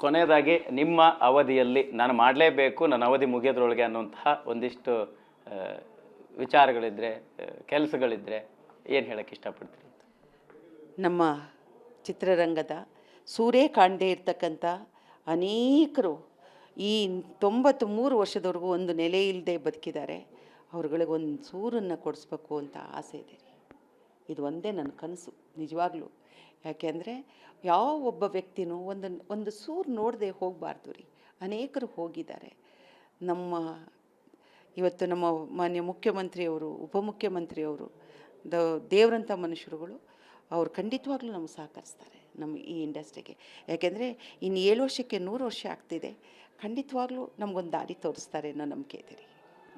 ಕೊನೆಯದಾಗಿ ನಿಮ್ಮ ಅವಧಿಯಲ್ಲಿ ನಾನು ಮಾಡಲೇಬೇಕು, ನನ್ನ ಅವಧಿ ಮುಗಿಯೋದ್ರೊಳಗೆ ಅನ್ನುವಂತಹ ಒಂದಿಷ್ಟು ವಿಚಾರಗಳಿದ್ರೆ ಕೆಲಸಗಳಿದ್ರೆ ಏನು ಹೇಳಕ್ಕೆ ಇಷ್ಟಪಡ್ತೀರಿ? ನಮ್ಮ ಚಿತ್ರರಂಗದ ಸೂರೇ ಕಾಣದೇ ಇರ್ತಕ್ಕಂಥ ಅನೇಕರು ಈ ತೊಂಬತ್ತು ಮೂರು ವರ್ಷದವರೆಗೂ ಒಂದು ನೆಲೆ ಇಲ್ಲದೆ ಬದುಕಿದ್ದಾರೆ. ಅವ್ರುಗಳಿಗೆ ಒಂದು ಸೂರನ್ನು ಕೊಡಿಸ್ಬೇಕು ಅಂತ ಆಸೆ ಇದೆ. ಇದು ಒಂದೇ ನನ್ನ ಕನಸು, ನಿಜವಾಗ್ಲೂ. ಯಾಕೆಂದರೆ ಯಾವ ಒಬ್ಬ ವ್ಯಕ್ತಿನೂ ಒಂದು ಒಂದು ಸೂರು ನೋಡದೆ ಹೋಗಬಾರ್ದು ರೀ. ಅನೇಕರು ಹೋಗಿದ್ದಾರೆ. ನಮ್ಮ, ಇವತ್ತು ನಮ್ಮ ಮಾನ್ಯ ಮುಖ್ಯಮಂತ್ರಿಯವರು, ಉಪಮುಖ್ಯಮಂತ್ರಿಯವರು, ದ ದೇವರಂಥ ಮನುಷ್ಯರುಗಳು, ಅವ್ರು ಖಂಡಿತವಾಗ್ಲೂ ನಮಗೆ ಸಹಕರಿಸ್ತಾರೆ ನಮ್ಮ ಈ ಇಂಡಸ್ಟ್ರಿಗೆ. ಯಾಕೆಂದರೆ ಇನ್ನು ಏಳು ವರ್ಷಕ್ಕೆ ನೂರು ವರ್ಷ ಆಗ್ತಿದೆ. ಖಂಡಿತವಾಗ್ಲೂ ನಮಗೊಂದು ದಾರಿ ತೋರಿಸ್ತಾರೆ ಅನ್ನೋ ನಂಬಿಕೆ ಇದೆ ರೀ.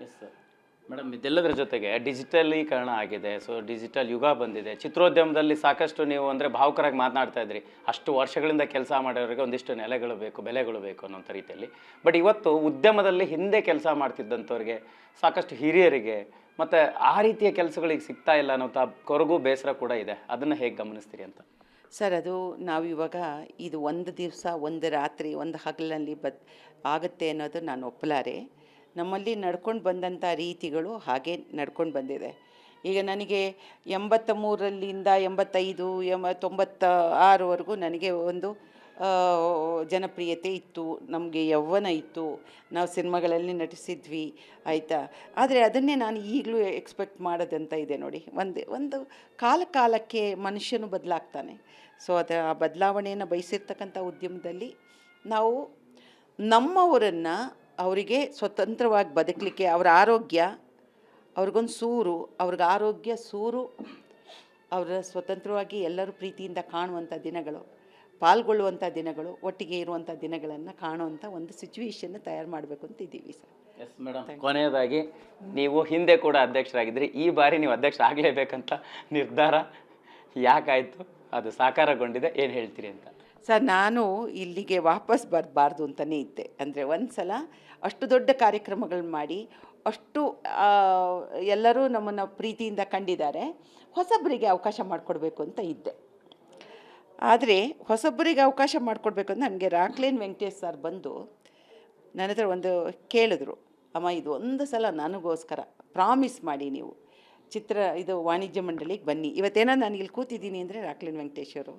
ಎಸ್ ಸರ್ ಮೇಡಮ್, ಇದೆಲ್ಲದರ ಜೊತೆಗೆ ಡಿಜಿಟಲೀಕರಣ ಆಗಿದೆ. ಸೊ, ಡಿಜಿಟಲ್ ಯುಗ ಬಂದಿದೆ. ಚಿತ್ರೋದ್ಯಮದಲ್ಲಿ ಸಾಕಷ್ಟು ನೀವು ಅಂದರೆ ಭಾವುಕರಾಗಿ ಮಾತನಾಡ್ತಾ ಇದ್ರಿ. ಅಷ್ಟು ವರ್ಷಗಳಿಂದ ಕೆಲಸ ಮಾಡೋರಿಗೆ ಒಂದಿಷ್ಟು ನೆಲೆಗಳು ಬೇಕು, ಬೆಲೆಗಳು ಬೇಕು ಅನ್ನೋಂಥ ರೀತಿಯಲ್ಲಿ. ಬಟ್ ಇವತ್ತು ಉದ್ಯಮದಲ್ಲಿ ಹಿಂದೆ ಕೆಲಸ ಮಾಡ್ತಿದ್ದಂಥವ್ರಿಗೆ, ಸಾಕಷ್ಟು ಹಿರಿಯರಿಗೆ, ಮತ್ತು ಆ ರೀತಿಯ ಕೆಲಸಗಳಿಗೆ ಸಿಗ್ತಾ ಇಲ್ಲ ಅನ್ನೋಂಥ ಕೊರಗು ಬೇಸರ ಕೂಡ ಇದೆ. ಅದನ್ನು ಹೇಗೆ ಗಮನಿಸ್ತೀರಿ ಅಂತ? ಸರ್, ಅದು ನಾವು ಇವಾಗ ಇದು ಒಂದು ದಿವಸ, ಒಂದು ರಾತ್ರಿ, ಒಂದು ಹಗಲಲ್ಲಿ ಬದ್ ಆಗುತ್ತೆ ಅನ್ನೋದು ನಾನು ಒಪ್ಪಲಾರೆ. ನಮ್ಮಲ್ಲಿ ನಡ್ಕೊಂಡು ಬಂದಂಥ ರೀತಿಗಳು ಹಾಗೆ ನಡ್ಕೊಂಡು ಬಂದಿದೆ. ಈಗ ನನಗೆ ಎಂಬತ್ತ ಮೂರರಿಂದ ಎಂಬತ್ತೈದು ಎಂಬ ತೊಂಬತ್ತ ಆರವರೆಗೂ ನನಗೆ ಒಂದು ಜನಪ್ರಿಯತೆ ಇತ್ತು, ನಮಗೆ ಯೌವನ ಇತ್ತು, ನಾವು ಸಿನಿಮಾಗಳಲ್ಲಿ ನಟಿಸಿದ್ವಿ, ಆಯಿತಾ? ಆದರೆ ಅದನ್ನೇ ನಾನು ಈಗಲೂ ಎಕ್ಸ್ಪೆಕ್ಟ್ ಮಾಡೋದಂತ ಇದೆ ನೋಡಿ. ಒಂದು ಒಂದು ಕಾಲ ಕಾಲಕ್ಕೆ ಮನುಷ್ಯನು ಬದಲಾಗ್ತಾನೆ. ಸೊ, ಅದು, ಆ ಬದಲಾವಣೆಯನ್ನು ಬಯಸಿರ್ತಕ್ಕಂಥ ಉದ್ಯಮದಲ್ಲಿ ನಾವು ನಮ್ಮವರನ್ನು ಅವರಿಗೆ ಸ್ವತಂತ್ರವಾಗಿ ಬದುಕಲಿಕ್ಕೆ ಅವರ ಆರೋಗ್ಯ ಅವ್ರಿಗೊಂದು ಸೂರು ಅವ್ರಿಗೆ ಆರೋಗ್ಯ ಸೂರು ಅವರ ಸ್ವತಂತ್ರವಾಗಿ ಎಲ್ಲರೂ ಪ್ರೀತಿಯಿಂದ ಕಾಣುವಂಥ ದಿನಗಳು ಪಾಲ್ಗೊಳ್ಳುವಂಥ ದಿನಗಳು ಒಟ್ಟಿಗೆ ಇರುವಂಥ ದಿನಗಳನ್ನು ಕಾಣುವಂಥ ಒಂದು ಸಿಚುವೇಶನ್ನ ತಯಾರು ಮಾಡಬೇಕು ಅಂತ ಇದ್ದೀವಿ ಸರ್. ಎಸ್ ಮೇಡಮ್ ಕೊನೆಯದಾಗಿ ನೀವು ಹಿಂದೆ ಕೂಡ ಅಧ್ಯಕ್ಷರಾಗಿದ್ರಿ ಈ ಬಾರಿ ನೀವು ಅಧ್ಯಕ್ಷ ಆಗಲೇಬೇಕಂತ ನಿರ್ಧಾರ ಯಾಕಾಯಿತು? ಅದು ಸಾಕಾರಗೊಂಡಿದೆ ಏನು ಹೇಳ್ತೀರಿ ಅಂತ? ಸರ್ ನಾನು ಇಲ್ಲಿಗೆ ವಾಪಸ್ ಬರಬಾರ್ದು ಅಂತಲೇ ಇದ್ದೆ. ಅಂದರೆ ಒಂದು ಸಲ ಅಷ್ಟು ದೊಡ್ಡ ಕಾರ್ಯಕ್ರಮಗಳು ಮಾಡಿ, ಅಷ್ಟು ಎಲ್ಲರೂ ನಮ್ಮನ್ನು ಪ್ರೀತಿಯಿಂದ ಕಂಡಿದ್ದಾರೆ. ಹೊಸಬರಿಗೆ ಅವಕಾಶ ಮಾಡಿಕೊಡ್ಬೇಕು ಅಂತ ಇದ್ದೆ. ಆದರೆ ಹೊಸಬರಿಗೆ ಅವಕಾಶ ಮಾಡಿಕೊಡ್ಬೇಕು ಅಂತ ನನಗೆ ರಾಕ್ಲೇನ್ ವೆಂಕಟೇಶ್ ಸರ್ ಬಂದು ನನ್ನ ಹತ್ರ ಒಂದು ಕೇಳಿದ್ರು, ಅಮ್ಮ, ಇದು ಒಂದು ಸಲ ನನಗೋಸ್ಕರ ಪ್ರಾಮಿಸ್ ಮಾಡಿ ನೀವು ಚಿತ್ರ, ಇದು ವಾಣಿಜ್ಯ ಮಂಡಳಿಗೆ ಬನ್ನಿ. ಇವತ್ತೇನೋ ನಾನು ಇಲ್ಲಿ ಕೂತಿದ್ದೀನಿ ಅಂದರೆ ರಾಕ್ಲೇನ್ ವೆಂಕಟೇಶ್ವರು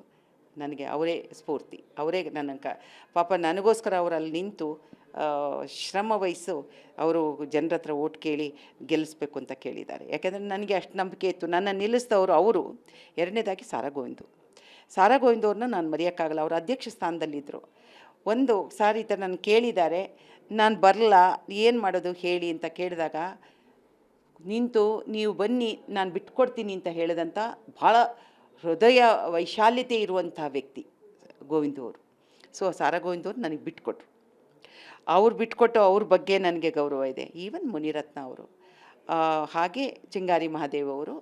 ನನಗೆ ಅವರೇ ಸ್ಫೂರ್ತಿ, ಅವರೇ ನನ್ನ ಕ, ಪಾಪ ನನಗೋಸ್ಕರ ಅವರು ಅಲ್ಲಿ ನಿಂತು ಶ್ರಮ ವಹಿಸು ಅವರು ಜನರ ಹತ್ರ ಓಟ್ ಕೇಳಿ ಗೆಲ್ಲಿಸ್ಬೇಕು ಅಂತ ಕೇಳಿದ್ದಾರೆ. ಯಾಕೆಂದರೆ ನನಗೆ ಅಷ್ಟು ನಂಬಿಕೆ ಇತ್ತು. ನನ್ನ ನಿಲ್ಲಿಸಿದವರು ಅವರು. ಎರಡನೇದಾಗಿ ಸಾರಾ ಗೋವಿಂದು ಸಾರಾ ಗೋವಿಂದ್ ಅವ್ರನ್ನ ನಾನು ಮರೆಯೋಕ್ಕಾಗಲ್ಲ. ಅವರು ಅಧ್ಯಕ್ಷ ಸ್ಥಾನದಲ್ಲಿದ್ದರು ಒಂದು ಸಾರಿ ಈ ಥರ ನಾನು ಕೇಳಿದ್ದಾರೆ. ನಾನು ಬರಲ್ಲ ಏನು ಮಾಡೋದು ಹೇಳಿ ಅಂತ ಕೇಳಿದಾಗ, ನಿಂತು ನೀವು ಬನ್ನಿ, ನಾನು ಬಿಟ್ಕೊಡ್ತೀನಿ ಅಂತ ಹೇಳಿದಂಥ ಭಾಳ ಹೃದಯ ವೈಶಾಲ್ಯತೆ ಇರುವಂಥ ವ್ಯಕ್ತಿ ಗೋವಿಂದ ಅವರು. ಸೊ ಸಾರಾ ಗೋವಿಂದ ಅವರು ನನಗೆ ಬಿಟ್ಕೊಟ್ರು. ಅವ್ರು ಬಿಟ್ಕೊಟ್ಟು ಅವ್ರ ಬಗ್ಗೆ ನನಗೆ ಗೌರವ ಇದೆ. ಈವನ್ ಮುನಿರತ್ನ ಅವರು ಹಾಗೆ ಚಿಂಗಾರಿ ಮಹಾದೇವ್ ಅವರು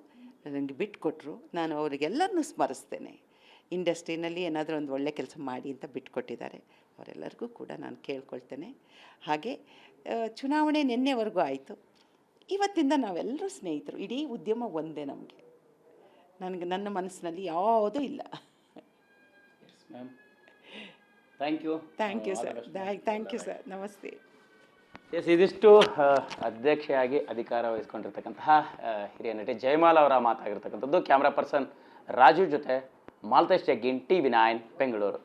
ನನಗೆ ಬಿಟ್ಕೊಟ್ರು. ನಾನು ಅವರಿಗೆಲ್ಲರನ್ನೂ ಸ್ಮರಿಸ್ತೇನೆ. ಇಂಡಸ್ಟ್ರಿನಲ್ಲಿ ಏನಾದರೂ ಒಂದು ಒಳ್ಳೆ ಕೆಲಸ ಮಾಡಿ ಅಂತ ಬಿಟ್ಕೊಟ್ಟಿದ್ದಾರೆ. ಅವರೆಲ್ಲರಿಗೂ ಕೂಡ ನಾನು ಕೇಳ್ಕೊಳ್ತೇನೆ. ಹಾಗೆ ಚುನಾವಣೆ ನಿನ್ನೆವರೆಗೂ ಆಯಿತು. ಇವತ್ತಿಂದ ನಾವೆಲ್ಲರೂ ಸ್ನೇಹಿತರು. ಇಡೀ ಉದ್ಯಮ ಒಂದೇ ನಮಗೆ. ನನಗೆ ನನ್ನ ಮನಸ್ಸಿನಲ್ಲಿ ಯಾವುದೂ ಇಲ್ಲ. Ma'am thank you thank you sir thank you sir ನಮಸ್ತೆ. ಎಸ್ ಇದಿಷ್ಟು ಅಧ್ಯಕ್ಷೆಯಾಗಿ ಅಧಿಕಾರ ವಹಿಸ್ಕೊಂಡಿರ್ತಕ್ಕಂತಹ ಹಿರಿಯ ನಟಿ ಜಯಮಾಲ ಅವರ ಮಾತಾಗಿರ್ತಕ್ಕಂಥದ್ದು ಕ್ಯಾಮ್ರಾ ಪರ್ಸನ್ ರಾಜು ಜೊತೆ Maltesh Jaggin T V nine Bengaluru.